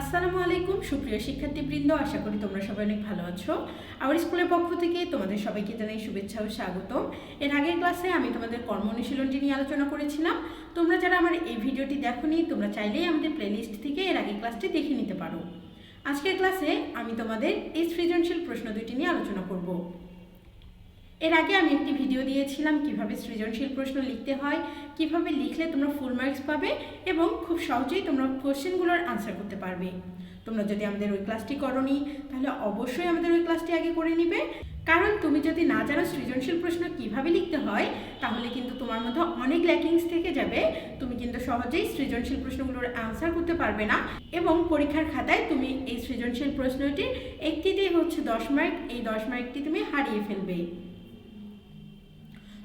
আসসালামু আলাইকুম, সুপ্রিয় শিক্ষার্থীবৃন্দ, আশা করি তোমরা সবাই অনেক ভালো আছো। আমার স্কুলের পক্ষ থেকে তোমাদের সবাইকে জানাই শুভেচ্ছা ও স্বাগতম। এর আগের ক্লাসে আমি তোমাদের কর্ম অনুশীলনটি নিয়ে আলোচনা করেছিলাম। তোমরা যারা আমার এই ভিডিওটি দেখোনি, তোমরা চাইলেই আমাদের প্লেলিস্ট থেকে এর আগের ক্লাসটি দেখে নিতে পারো। আজকের ক্লাসে আমি তোমাদের এই সৃজনশীল প্রশ্ন দুটি নিয়ে আলোচনা করব। এর আগে আমি একটি ভিডিও দিয়েছিলাম কীভাবে সৃজনশীল প্রশ্ন লিখতে হয়, কীভাবে লিখলে তোমরা ফুল মার্কস পাবে এবং খুব সহজেই তোমরা কোশ্চেনগুলোর আনসার করতে পারবে। তোমরা যদি আমাদের ওই ক্লাসটি করনি, তাহলে অবশ্যই আমাদের ওই ক্লাসটি আগে করে নিবে। কারণ তুমি যদি না জানো সৃজনশীল প্রশ্ন কীভাবে লিখতে হয়, তাহলে কিন্তু তোমার মধ্যে অনেক ল্যাকিংস থেকে যাবে। তুমি কিন্তু সহজেই সৃজনশীল প্রশ্নগুলোর আনসার করতে পারবে না এবং পরীক্ষার খাতায় তুমি এই সৃজনশীল প্রশ্নটির একটিতেই হচ্ছে দশ মার্ক এই দশ মার্কটি তুমি হারিয়ে ফেলবে।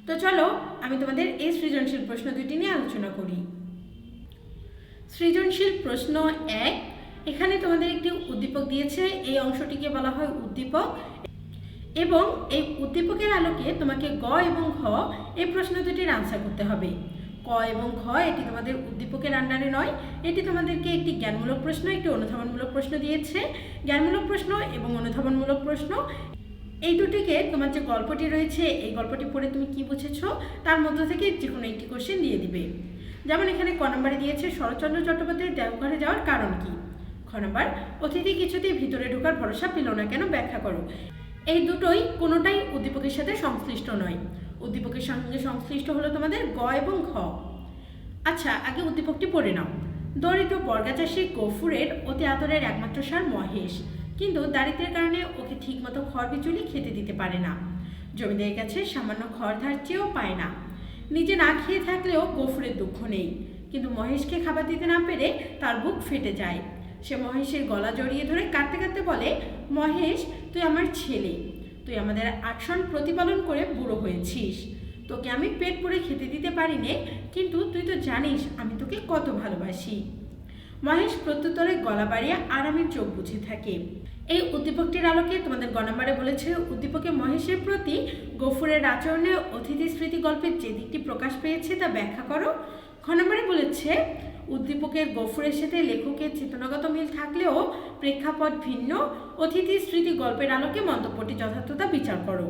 তো চলো, আমি তোমাদের এই সৃজনশীল প্রশ্ন দুটি নিয়ে আলোচনা করি। সৃজনশীল প্রশ্ন এক, এখানে তোমাদের একটি উদ্দীপক দিয়েছে, এই অংশটিকে বলা হয় উদ্দীপক। এবং এই উদ্দীপকের আলোকে তোমাকে গ এবং ঘ এই প্রশ্ন দুটির আনসার করতে হবে। ক এবং খ এটি তোমাদের উদ্দীপকের আন্ডারে নয়, এটি তোমাদেরকে একটি জ্ঞানমূলক প্রশ্ন, একটি অনুধাবনমূলক প্রশ্ন দিয়েছে। জ্ঞানমূলক প্রশ্ন এবং অনুধাবনমূলক প্রশ্ন এই দুটিকে তোমার যে গল্পটি রয়েছে, এই গল্পটি পড়ে তুমি কি বুঝেছ? তার মধ্য থেকে যে কোনো একটি কোশ্চেন দিয়ে দিবে। যেমন এখানে ক নম্বরে দিয়েছে, শরৎচন্দ্র চট্টোপাধ্যায়ের দেওঘরে যাওয়ার কারণ কি? খ নম্বর অতিথি কিছুতেই ভিতরে ঢোকার ভরসা পেল না কেন ব্যাখ্যা করো। এই দুটোই কোনোটাই উদ্দীপকের সাথে সংশ্লিষ্ট নয়। উদ্দীপকের সঙ্গে সংশ্লিষ্ট হলো তোমাদের গ এবং ঘ। আচ্ছা আগে উদ্দীপকটি পড়ে নাও। দরিদ্র বর্গাচাষী গফুরের অতি আদরের একমাত্র সার মহেশ। কিন্তু দারিদ্রের কারণে ওকে ঠিকমতো খড় বিচুলি খেতে দিতে পারে না। জমিদারের কাছে সামান্য খড় ধার চেয়েও পায় না। নিজে না খেয়ে থাকলেও গফুরের দুঃখ নেই। কিন্তু মহেশকে খাবার দিতে না পেরে তার বুক ফেটে যায়। সে মহেশের গলা জড়িয়ে ধরে কাঁদতে কাঁদতে বলে, মহেশ, তুই আমার ছেলে। তুই আমাদের আটসন প্রতিপালন করে বুড়ো হয়েছিস। তোকে আমি পেট পুড়ে খেতে দিতে পারি নে কিন্তু তুই তো জানিস আমি তোকে কত ভালোবাসি। মহেশ প্রত্যুত্তরে গলা বাড়িয়ে আরামের চোখ বুঝে থাকে। এই উদ্দীপকটির আলোকে তোমাদের গণামারে বলেছে, উদ্দীপকে মহেশের প্রতি গফুরের আচরণে অতিথি স্মৃতি গল্পের যে দিকটি প্রকাশ পেয়েছে তা ব্যাখ্যা করো। ঘনামারে বলেছে, উদ্দীপকের গফুরের সাথে লেখকের চেতনাগত মিল থাকলেও প্রেক্ষাপট ভিন্ন, অতিথি স্মৃতি গল্পের আলোকে মন্তব্যটি যথার্থতা বিচার করো।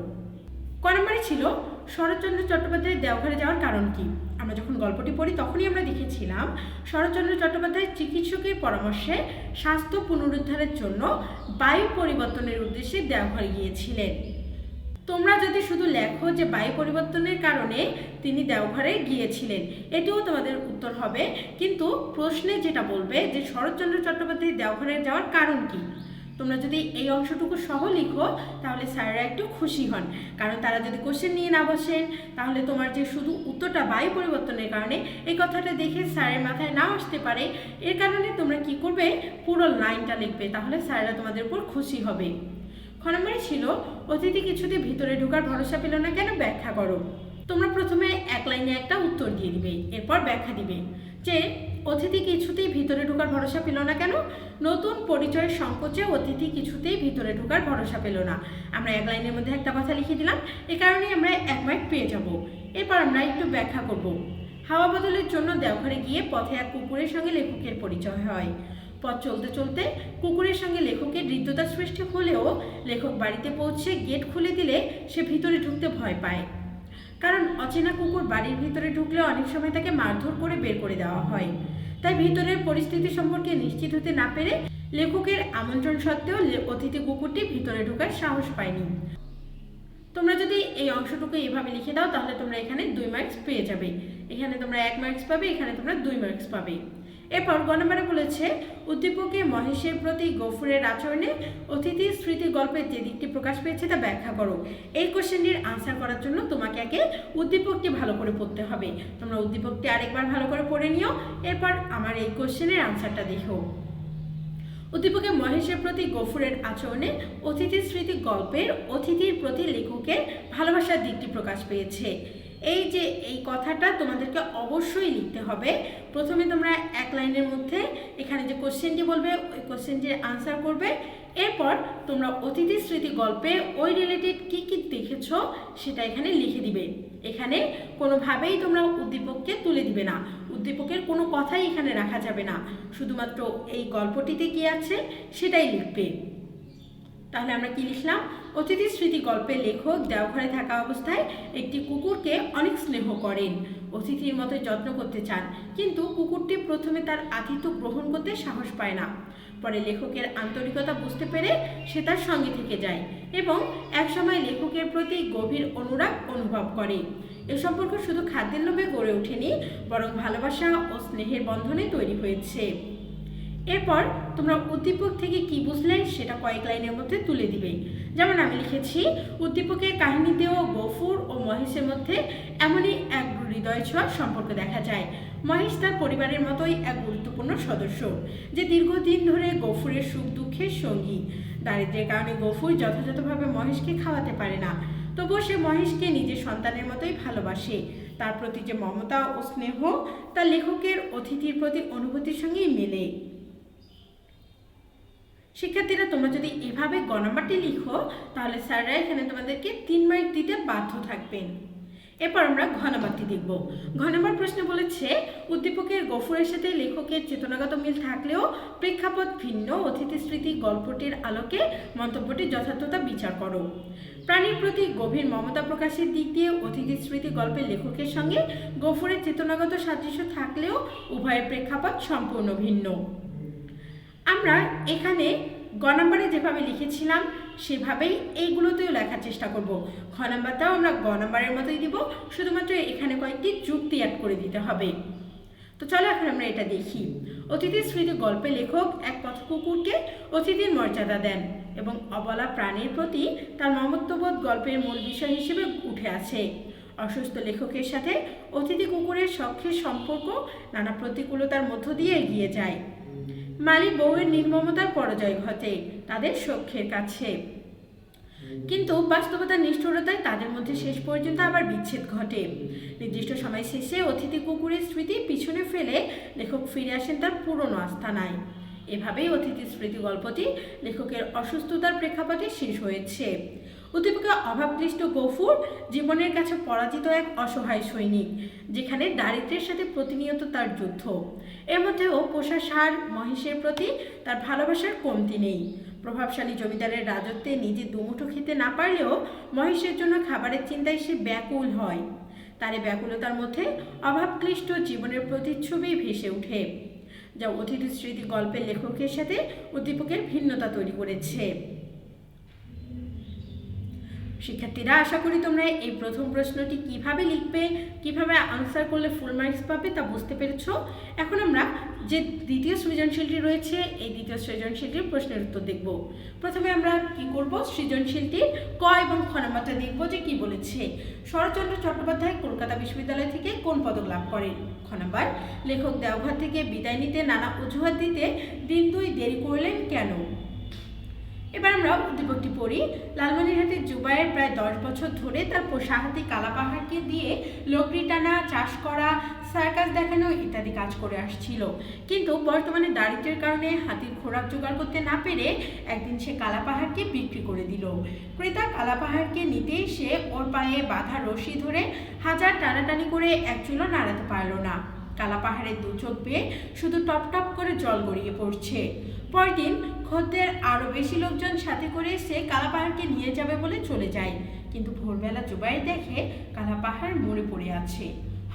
কনামারে ছিল, শরৎচন্দ্র চট্টোপাধ্যায়ের দেওঘরে যাওয়ার কারণ কি? আমরা যখন গল্পটি পড়ি, তখনই আমরা দেখেছিলাম শরৎচন্দ্র চট্টোপাধ্যায় চিকিৎসকের পরামর্শে স্বাস্থ্য পুনরুদ্ধারের জন্য বায়ু পরিবর্তনের উদ্দেশ্যে দেওঘরে গিয়েছিলেন। তোমরা যদি শুধু লেখো যে বায়ু পরিবর্তনের কারণে তিনি দেওঘরে গিয়েছিলেন, এটিও তোমাদের উত্তর হবে। কিন্তু প্রশ্নে যেটা বলবে যে শরৎচন্দ্র চট্টোপাধ্যায় দেওঘরে যাওয়ার কারণ কি? তোমরা যদি এই অংশটুকু সহ লিখো, তাহলে স্যাররা একটু খুশি হন। কারণ তারা যদি কোশ্চেন নিয়ে না বসেন, তাহলে তোমার যে শুধু উত্তরটা বায়ু পরিবর্তনের কারণে এই কথাটা দেখে স্যারের মাথায় না আসতে পারে। এর কারণে তোমরা কি করবে? পুরো লাইনটা লিখবে, তাহলে স্যাররা তোমাদের উপর খুশি হবে। খ নম্বরে ছিল, অতিথি কিছুতে ভিতরে ঢোকার ভরসা পেল না কেন? ব্যাখ্যা করো। তোমরা প্রথমে এক লাইনে একটা উত্তর দিয়ে দিবে, এরপর ব্যাখ্যা দিবে। যে অতিথি কিছুতেই ভিতরে ঢোকার ভরসা পেল না কেন? নতুন পরিচয়ের সংকোচে অতিথি কিছুতেই ভিতরে ঢোকার ভরসা পেল না। আমরা এক লাইনের মধ্যে একটা কথা লিখে দিলাম, এ কারণেই আমরা এক মার্ক পেয়ে যাব। এরপর আমরা একটু ব্যাখ্যা করব। হাওয়া বদলের জন্য দেওঘরে গিয়ে পথে এক কুকুরের সঙ্গে লেখকের পরিচয় হয়। পথ চলতে চলতে কুকুরের সঙ্গে লেখকের হৃদ্যতা সৃষ্টি হলেও লেখক বাড়িতে পৌঁছে গেট খুলে দিলে সে ভিতরে ঢুকতে ভয় পায়। কারণ অচেনা কুকুর বাড়ির ভিতরে ঢুকলে অনেক সময় তাকে মারধর করে বের করে দেওয়া হয়। তাই ভিতরের পরিস্থিতি সম্পর্কে নিশ্চিত হতে না পেরে লেখকের আমন্ত্রণ সত্ত্বেও অতিথি কুকুরটি ভিতরে ঢোকার সাহস পায়নি। তোমরা যদি এই অংশটুকু এইভাবে লিখে দাও, তাহলে তোমরা এখানে দুই মার্কস পেয়ে যাবে। এখানে তোমরা এক মার্কস পাবে, এখানে তোমরা দুই মার্কস পাবে। এরপর গ নম্বরে বলেছে, উদ্দীপকে মহেশের প্রতি গফুরের আচরণে অতিথি স্মৃতি গল্পের যে দিকটি প্রকাশ পেয়েছে তা ব্যাখ্যা করো। এই কোশ্চেনটির আনসার করার জন্য তোমাকে আগে উদ্দীপকটি ভালো করে পড়তে হবে। তোমরা উদ্দীপকটি আরেকবার ভালো করে পড়ে নিও। এরপর আমার এই কোশ্চেনের আনসারটা দেখো। উদ্দীপকে মহেশের প্রতি গফুরের আচরণে অতিথি স্মৃতি গল্পের অতিথির প্রতি লেখকের ভালোবাসার দিকটি প্রকাশ পেয়েছে। এই যে এই কথাটা তোমাদেরকে অবশ্যই লিখতে হবে। প্রথমে তোমরা এক লাইনের মধ্যে এখানে যে কোশ্চেনটি বলবে, ওই কোশ্চেনটির আনসার করবে। এরপর তোমরা অতিথি স্মৃতি গল্পে ওই রিলেটেড কি কি দেখেছ সেটা এখানে লিখে দিবে। এখানে কোনোভাবেই তোমরা উদ্দীপককে তুলে দিবে না। উদ্দীপকের কোনো কথাই এখানে রাখা যাবে না। শুধুমাত্র এই গল্পটিতে কি আছে সেটাই লিখবে। তাহলে আমরা কি লিখলাম? অতিথি স্মৃতি গল্পের লেখক দেওঘরে থাকা অবস্থায় একটি কুকুরকে অনেক স্নেহ করেন। অতিথির মতো যত্ন করতে চান, কিন্তু কুকুরটি প্রথমে তার আতিথ্য গ্রহণ করতে সাহস পায় না। পরে লেখকের আন্তরিকতা বুঝতে পেরে সে তার সঙ্গে থেকে যায় এবং একসময় লেখকের প্রতি গভীর অনুরাগ অনুভব করে। এ সম্পর্ক শুধু খাদ্যের লোভে গড়ে ওঠেনি, বরং ভালোবাসা ও স্নেহের বন্ধনে তৈরি হয়েছে। এরপর তোমরা উদ্দীপক থেকে কি বুঝলে সেটা কয়েক লাইনের মধ্যে তুলে দিবে। যেমন আমি লিখেছি, উদ্দীপকের কাহিনীতেও গফুর ও মহেশের মধ্যে এমনই এক হৃদয় ছোঁয়ার সম্পর্ক দেখা যায়। মহেশ তার পরিবারের মতোই এক গুরুত্বপূর্ণ সদস্য, যে দীর্ঘদিন ধরে গফুরের সুখ দুঃখের সঙ্গী। দারিদ্রের কারণে গফুর যথাযথভাবে মহেশকে খাওয়াতে পারে না। তবুও সে মহেশকে নিজের সন্তানের মতোই ভালোবাসে। তার প্রতি যে মমতা ও স্নেহ, তা লেখকের অতিথির প্রতি অনুভূতির সঙ্গেই মেলে। শিক্ষার্থীরা, তোমরা যদি এভাবে গ নাম্বারটি লিখো, তাহলে স্যাররা এখানে তোমাদেরকে তিন মার্ক দিতে বাধ্য থাকবেন। এরপর আমরা ঘ নাম্বারটি দেখব। ঘ নাম্বার প্রশ্ন বলেছে, উদ্দীপকের গফুরের সাথে লেখকের চেতনাগত মিল থাকলেও প্রেক্ষাপট ভিন্ন অতিথি স্মৃতি গল্পটির আলোকে মন্তব্যটির যথার্থতা বিচার করো। প্রাণীর প্রতি গভীর মমতা প্রকাশের দিক দিয়ে অতিথি স্মৃতি গল্পের লেখকের সঙ্গে গফুরের চেতনাগত সাদৃশ্য থাকলেও উভয়ের প্রেক্ষাপট সম্পূর্ণ ভিন্ন। আমরা এখানে গ নাম্বারে যেভাবে লিখেছিলাম, সেভাবেই এইগুলোতেও লেখার চেষ্টা করব। খ নাম্বারটাও আমরা গ নাম্বারের মতোই দিব, শুধুমাত্র এখানে কয়েকটি যুক্তি অ্যাড করে দিতে হবে। তো চলো এখন আমরা এটা দেখি। অতিথির স্মৃতি গল্পে লেখক এক পথ কুকুরকে অতিথির মর্যাদা দেন এবং অবলা প্রাণীর প্রতি তার মমত্ববোধ গল্পের মূল বিষয় হিসেবে উঠে আছে অসুস্থ লেখকের সাথে অতিথি কুকুরের সখ্যের সম্পর্ক নানা প্রতিকূলতার মধ্য দিয়ে এগিয়ে যায়। মালি বউয়ের নির্মমতার পরাজয় ঘটে তাদের সখ্যের কাছে। কিন্তু বাস্তবতার নিষ্ঠুরতায় তাদের মধ্যে শেষ পর্যন্ত আবার বিচ্ছেদ ঘটে। নির্দিষ্ট সময় শেষে অতিথি কুকুরের স্মৃতি পিছনে ফেলে লেখক ফিরে আসেন তার পুরনো আস্থানায় এভাবেই অতিথি স্মৃতি গল্পটি লেখকের অসুস্থতার প্রেক্ষাপটে শেষ হয়েছে। উদ্দীপিকা অভাবক্লিষ্ট গফুর জীবনের কাছে পরাজিত এক অসহায় সৈনিক, যেখানে দারিদ্র্যের সাথে প্রতিনিয়ত তার যুদ্ধ। এর মধ্যেও পোষা সার মহিষের প্রতি তার ভালোবাসার কমতি নেই। প্রভাবশালী জমিদারের রাজত্বে নিজে দুমুঠো খেতে না পারলেও মহিষের জন্য খাবারের চিন্তায় সে ব্যাকুল হয়। তার ব্যাকুলতার মধ্যে অভাবক্লিষ্ট জীবনের প্রতিচ্ছবি ভেসে ওঠে, যা অতিথি স্মৃতি গল্পের লেখকের সাথে উদ্দীপকের ভিন্নতা তৈরি করেছে। শিক্ষার্থীরা, আশা করি তোমরা এই প্রথম প্রশ্নটি কীভাবে লিখবে, কীভাবে আনসার করলে ফুল মার্কস পাবে তা বুঝতে পেরেছ? এখন আমরা যে দ্বিতীয় সৃজনশীলটি রয়েছে, এই দ্বিতীয় সৃজনশীলটির প্রশ্নের উত্তর দেখব। প্রথমে আমরা কি করব? সৃজনশীলটির ক এবং খ নাম্বারটা দেখব যে কি বলেছে। শরৎচন্দ্র চট্টোপাধ্যায় কলকাতা বিশ্ববিদ্যালয় থেকে কোন পদক লাভ করেন? খ নাম্বার, লেখক দেওঘর থেকে বিদায় নিতে নানা অজুহাত দিতে দিন দুই দেরি করলেন কেন? এবার আমরা উদ্দীপকটি পড়ি। লালমনিরহাটের জুবাইয়ের প্রায় দশ বছর ধরে তার পোষা হাতি কালাপাহাড়কে দিয়ে লোকরি টানা, চাষ করা সার্কাস দেখানো ইত্যাদি কাজ করে আসছিল। কিন্তু বর্তমানে দারিদ্র্যের কারণে হাতির খোরাক জোগাড় করতে না পেরে একদিন সে কালাপাহাড়কে বিক্রি করে দিল। ক্রেতা কালাপাহাড়কে নিতে এসে ওর পায়ে বাঁধা রশি ধরে হাজার টানাটানি করে এক চুলো নাড়াতে পারল না। কালাপাহাড়ের দু চোখ বেয়ে শুধু টপ টপ করে জল গড়িয়ে পড়ছে। পরদিন খদ্দের আরও বেশি লোকজন সাথে করে এসে কালাপাহাড়কে নিয়ে যাবে বলে চলে যায়। কিন্তু ভোরবেলা জুবাই দেখে কালাপাহাড় মরে পড়ে আছে।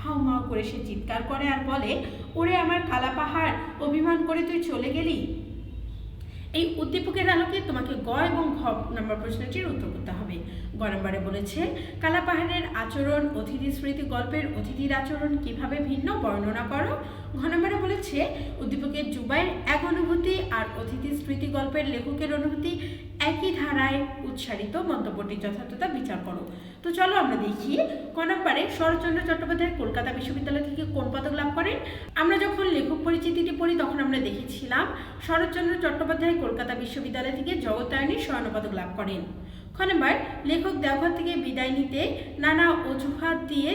হাউ মাউ করে সে চিৎকার করে আর বলে, ওরে আমার কালাপাহাড়, অভিমান করে তুই চলে গেলি? এই উদ্দীপকের আলোকে তোমাকে গ এবং ঘ নাম্বার প্রশ্নটির উত্তর করতে হবে। গ নম্বরে বলেছে কালা পাহাড়ের আচরণ, অতিথি স্মৃতি গল্পের অতিথির আচরণ কীভাবে ভিন্ন বর্ণনা করো? ঘ নম্বরে বলেছে উদ্দীপকের জুবাইয়ের এক অনুভূতি আর অতিথি স্মৃতি গল্পের লেখকের অনুভূতি একই ধারায় উচ্চারিত মন্তব্যটির যথার্থতা বিচার করো। তো চলো আমরা দেখি ক শরৎচন্দ্র চট্টোপাধ্যায় কলকাতা বিশ্ববিদ্যালয় থেকে কোন পদক লাভ করেন? আমরা যখন লেখক পরিচিতিটি পড়ি, তখন আমরা দেখেছিলাম, শরৎচন্দ্র চট্টোপাধ্যায় কলকাতা বিশ্ববিদ্যালয় থেকে জগত্তায়নী স্বর্ণপদক লাভ করেন। খ লেখক দেওঘর থেকে বিদায় নিতে নানা অজুহাত দিয়ে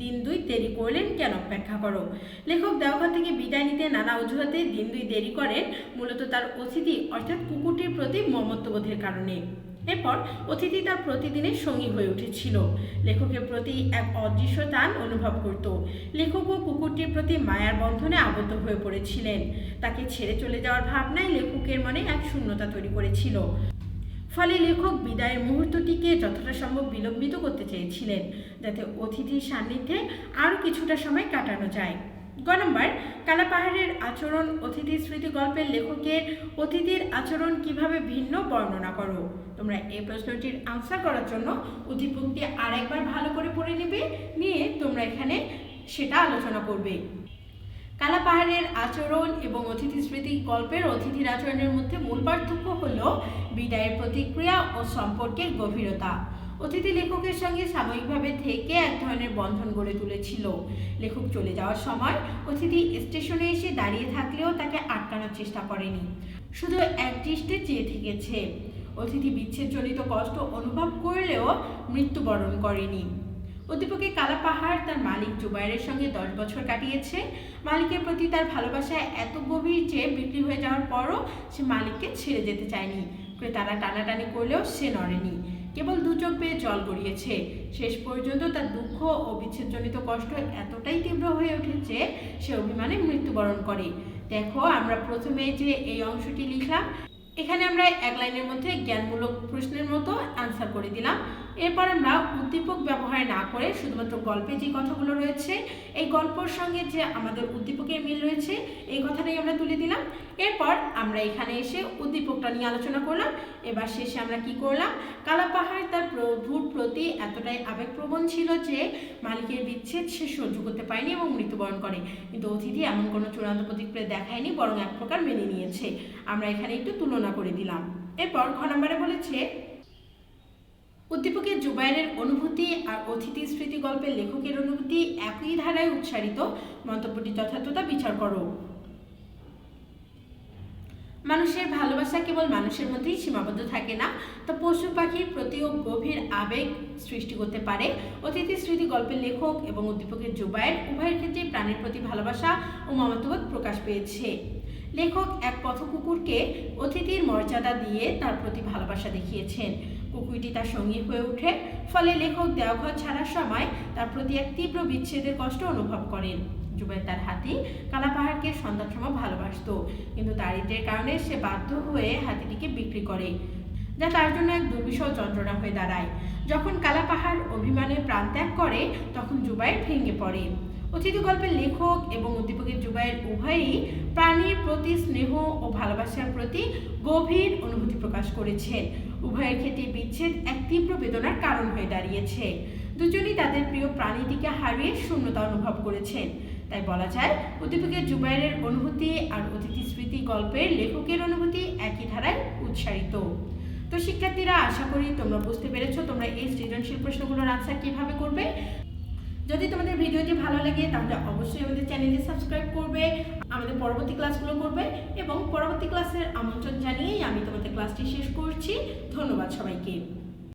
দিন দুই দেরি করলেন কেন? ব্যাখ্যা করো। লেখক দেওঘর থেকে বিদায় নিতে নানা অজুহাতে দিন দুই দেরি করেন, মূলত তার অতিথি অর্থাৎ কুকুরটির প্রতি মমত্ববোধের কারণে। এরপর অতিথি তার প্রতিদিনের সঙ্গী হয়ে উঠেছিল। লেখকের প্রতি এক অদৃশ্য টান অনুভব করত। লেখকও কুকুরটির প্রতি মায়ার বন্ধনে আবদ্ধ হয়ে পড়েছিলেন। তাকে ছেড়ে চলে যাওয়ার ভাবনাই লেখকের মনে এক শূন্যতা তৈরি করেছিল। ফলে লেখক বিদায়ের মুহূর্তটিকে যতটা সম্ভব বিলম্বিত করতে চেয়েছিলেন, যাতে অতিথির সান্নিধ্যে আরও কিছুটা সময় কাটানো যায়। গ নম্বর কালা পাহাড়ের আচরণ অতিথি স্মৃতি গল্পের লেখকের অতিথির আচরণ কীভাবে ভিন্ন বর্ণনা করো? তোমরা এই প্রশ্নটির আনসার করার জন্য উদ্দীপকটি আর একবার ভালো করে পড়ে নেবে, নিয়ে তোমরা এখানে সেটা আলোচনা করবে। কালা পাহাড়ের আচরণ এবং অতিথি স্মৃতি গল্পের অতিথির আচরণের মধ্যে মূল পার্থক্য হল বিদায়ের প্রতিক্রিয়া ও সম্পর্কের গভীরতা। অতিথি লেখকের সঙ্গে সাময়িকভাবে থেকে এক ধরনের বন্ধন গড়ে তুলেছিল। লেখক চলে যাওয়ার সময় অতিথি স্টেশনে এসে দাঁড়িয়ে থাকলেও তাকে আটকানোর চেষ্টা করেনি। শুধু এক দৃষ্টে চেয়ে থেকেছে। অতিথি বিচ্ছেদজনিত কষ্ট অনুভব করলেও মৃত্যুবরণ করেনি। অধ্যাপকে কালা পাহাড় তার মালিক জুবাইরের সঙ্গে দশ বছর কাটিয়েছে। মালিকের প্রতি তার ভালোবাসা এত গভীর যে বিক্রি হয়ে যাওয়ার পরও সে মালিককে ছেড়ে যেতে চায়নি। ক্রেতারা টানাটানি করলেও সে নড়েনি। কেবল দু চোখ বেয়ে জল গড়িয়েছে। শেষ পর্যন্ত তার দুঃখ ও বিচ্ছেদজনিত কষ্ট এতটাই তীব্র হয়ে উঠেছে, সে অভিমানে মৃত্যুবরণ করে। দেখো, আমরা প্রথমে যে এই অংশটি লিখলাম, এখানে আমরা এক লাইনের মধ্যে জ্ঞানমূলক প্রশ্নের মতো আনসার করে দিলাম। এরপর আমরা উদ্দীপক ব্যবহার না করে শুধুমাত্র গল্পে যে কথাগুলো রয়েছে, এই গল্পর সঙ্গে যে আমাদের উদ্দীপকের মিল রয়েছে, এই কথাটাই আমরা তুলে দিলাম। এরপর আমরা এখানে এসে উদ্দীপকটা নিয়ে আলোচনা করলাম। এবার শেষে আমরা কি করলাম? কালা পাহাড় তার প্রভুর প্রতি এতটাই আবেগপ্রবণ ছিল যে মালিকের বিচ্ছেদ সে সহ্য করতে পারেনি এবং মৃত্যুবরণ করে। কিন্তু অতিথি এমন কোনো চূড়ান্ত প্রতিক্রিয়া দেখায়নি, বরং এক প্রকার মেনে নিয়েছে। আমরা এখানে একটু তুলনা করে দিলাম। এরপর ঘ নম্বরে বলেছে উদ্দীপকের জুবাইরের অনুভূতি আর অতিথি স্মৃতি গল্পের লেখকের অনুভূতি একই ধারায় উচ্চারিত। মন্তব্যটি যথার্থতা বিচার করো। মানুষের ভালোবাসা কেবল মানুষের মধ্যেই সীমাবদ্ধ থাকে না, তা পশু পাখির প্রতিও গভীর আবেগ সৃষ্টি করতে পারে। অতিথি স্মৃতি গল্পের লেখক এবং উদ্দীপকের জুবাইর উভয়ের ক্ষেত্রে প্রাণীর প্রতি ভালোবাসা ও মমত্ববোধ প্রকাশ পেয়েছে। লেখক এক পথ কুকুরকে অতিথির মর্যাদা দিয়ে তার প্রতি ভালোবাসা দেখিয়েছেন। কুকুরটি তার সঙ্গী হয়ে ওঠে। ফলে লেখক দেওঘর ছাড়ার সময় তার প্রতি এক তীব্র বিচ্ছেদের কষ্ট অনুভব করেন। জুবাইর তার হাতি কালা পাহাড়কে সন্তানসম ভালোবাসত, কিন্তু দারিদ্রের কারণে সে বাধ্য হয়ে হাতিটিকে বিক্রি করে, যা তার জন্য এক দুর্বিষহ যন্ত্রণা হয়ে দাঁড়ায়। যখন কালা পাহাড় অভিমানে প্রাণত্যাগ করে, তখন জুবাইর ভেঙে পড়ে। অতিথি গল্পের লেখক এবং উদ্দীপকের জুবাইয়ের উভয়ই প্রাণীর প্রতি স্নেহ ও ভালোবাসার প্রতি গভীর অনুভূতি প্রকাশ করেছেন। উভয়ের ক্ষেত্রে বিচ্ছেদ এক তীব্র বেদনার কারণ হয়ে দাঁড়িয়েছে। দুজনই তাদের প্রিয় প্রাণীটিকে হারিয়ে শূন্যতা অনুভব করেছেন। তাই বলা যায়, উদ্দীপকের জুবাইরের অনুভূতি আর অতিথি স্মৃতি গল্পের লেখকের অনুভূতি একই ধারায় উৎসাহিত তো শিক্ষার্থীরা, আশা করি তোমরা বুঝতে পেরেছ তোমরা এই সৃজনশীল প্রশ্নগুলোর আনসার কীভাবে করবে। যদি তোমাদের ভিডিওটি ভালো লাগে, তাহলে অবশ্যই আমাদের চ্যানেলটি সাবস্ক্রাইব করবে, আমাদের পরবর্তী ক্লাসগুলো করবে এবং পরবর্তী ক্লাসের আমন্ত্রণ জানিয়েই আমি তোমাদের ক্লাসটি শেষ করছি। ধন্যবাদ সবাইকে।